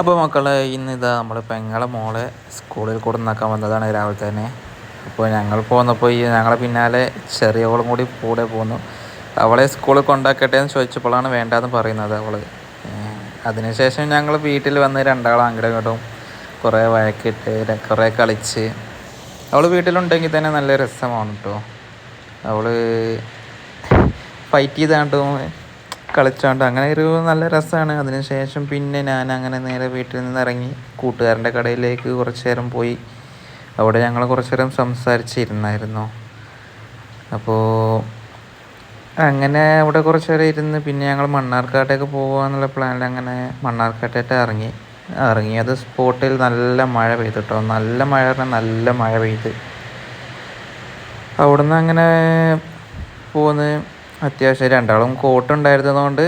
അപ്പോൾ മക്കളെ ഇന്ന് ഇതാ നമ്മൾ പെങ്ങളെ മോളെ സ്കൂളിൽ കൊടുന്നാക്കാൻ വന്നതാണ് രാവിലെ തന്നെ. അപ്പോൾ ഞങ്ങൾ പോന്നപ്പോൾ ഈ ഞങ്ങളെ പിന്നാലെ ചെറിയവളും കൂടി കൂടെ പോന്നു. അവളെ സ്കൂളിൽ കൊണ്ടാക്കട്ടെ എന്ന് ചോദിച്ചപ്പോഴാണ് വേണ്ടാന്ന് പറയുന്നത് അവൾ അതിനുശേഷം ഞങ്ങൾ വീട്ടിൽ വന്ന് രണ്ടാളും അങ്ങോട്ടും കുറേ വഴക്കിട്ട് കുറേ കളിച്ച്. അവൾ വീട്ടിലുണ്ടെങ്കിൽ തന്നെ നല്ല രസമാണ് കേട്ടോ. അവൾ ഫൈറ്റ് ചെയ്താണ്ടും കളിച്ചാണ്ട് അങ്ങനെ ഒരു നല്ല രസമാണ് അതിനുശേഷം പിന്നെ ഞാൻ അങ്ങനെ നേരെ വീട്ടിൽ നിന്ന് ഇറങ്ങി കൂട്ടുകാരന്റെ കടയിലേക്ക് കുറച്ച് നേരം പോയി. അവിടെ ഞങ്ങൾ കുറച്ച് നേരം സംസാരിച്ചിരുന്നായിരുന്നു. അപ്പോൾ അങ്ങനെ അവിടെ കുറച്ച് നേരം ഇരുന്ന് പിന്നെ ഞങ്ങൾ മണ്ണാർക്കാട്ടേക്ക് പോകാമെന്നുള്ള പ്ലാനിൽ അങ്ങനെ മണ്ണാർക്കാട്ടേറ്റ് ഇറങ്ങി. ഇറങ്ങി. അത് സ്പോട്ടിൽ നല്ല മഴ പെയ്തു കേട്ടോ നല്ല മഴ പറഞ്ഞാൽ നല്ല മഴ പെയ്ത്. അവിടുന്ന് അങ്ങനെ പോന്ന് അത്യാവശ്യം രണ്ടാളും കോട്ട് ഉണ്ടായിരുന്നതുകൊണ്ട്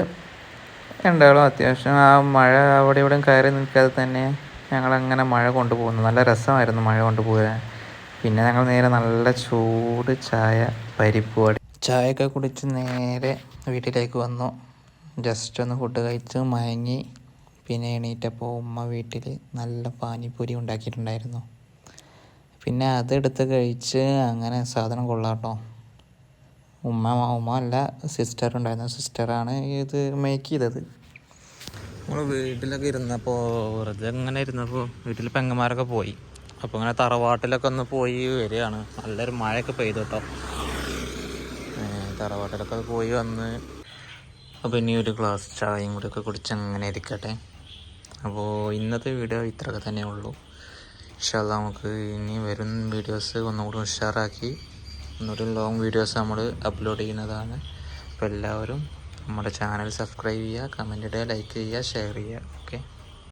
രണ്ടാളും അത്യാവശ്യം ആ മഴ അവിടെ ഇവിടെ കയറി നിൽക്കാതെ തന്നെ ഞങ്ങളങ്ങനെ മഴ കൊണ്ടുപോകുന്നു. നല്ല രസമായിരുന്നു മഴ കൊണ്ടുപോകാൻ. പിന്നെ ഞങ്ങൾ നേരെ നല്ല ചൂട് ചായ പരിപ്പ് വട ചായയൊക്കെ കുടിച്ച് നേരെ വീട്ടിലേക്ക് വന്നു. ജസ്റ്റ് ഒന്ന് ഫുഡ് കഴിച്ച് മയങ്ങി. പിന്നെ എണീറ്റപ്പോൾ ഉമ്മ വീട്ടിൽ നല്ല പാനിപ്പൂരി ഉണ്ടാക്കിയിട്ടുണ്ടായിരുന്നു. പിന്നെ അതെടുത്ത് കഴിച്ച് അങ്ങനെ സാധനം കൊള്ളാട്ടോ ഉമ്മ ഉമ്മ അല്ല സിസ്റ്റർ ഉണ്ടായിരുന്നു. സിസ്റ്ററാണ് ഇത് മേക്ക് ചെയ്തത്. നമ്മൾ വീട്ടിലൊക്കെ ഇരുന്നപ്പോൾ വെറുതെ അങ്ങനെ ഇരുന്നപ്പോൾ വീട്ടിൽ പെങ്ങന്മാരൊക്കെ പോയി. അപ്പോൾ അങ്ങനെ തറവാട്ടിലൊക്കെ ഒന്ന് പോയി വരികയാണ്. നല്ലൊരു മഴയൊക്കെ പെയ്തു കേട്ടോ തറവാട്ടിലൊക്കെ പോയി വന്ന്. അപ്പോൾ ഇനി ഒരു ഗ്ലാസ് ചായയും കൂടി ഒക്കെ കുടിച്ച് അങ്ങനെ ഇരിക്കട്ടെ. അപ്പോൾ ഇന്നത്തെ വീഡിയോ ഇത്രയൊക്കെ തന്നെ ഉള്ളൂ. ഇൻഷാല്ല നമുക്ക് ഇനി വരും വീഡിയോസ് ഒന്നുകൂടി ഉഷാറാക്കി. ഒന്നുകൂടി ലോങ് വീഡിയോസ് നമ്മൾ അപ്ലോഡ് ചെയ്യുന്നതാണ്. അപ്പോൾ എല്ലാവരും നമ്മുടെ ചാനൽ സബ്സ്ക്രൈബ് ചെയ്യുക കമന്റ് ഇടുക ലൈക്ക് ചെയ്യുക ഷെയർ ചെയ്യുക.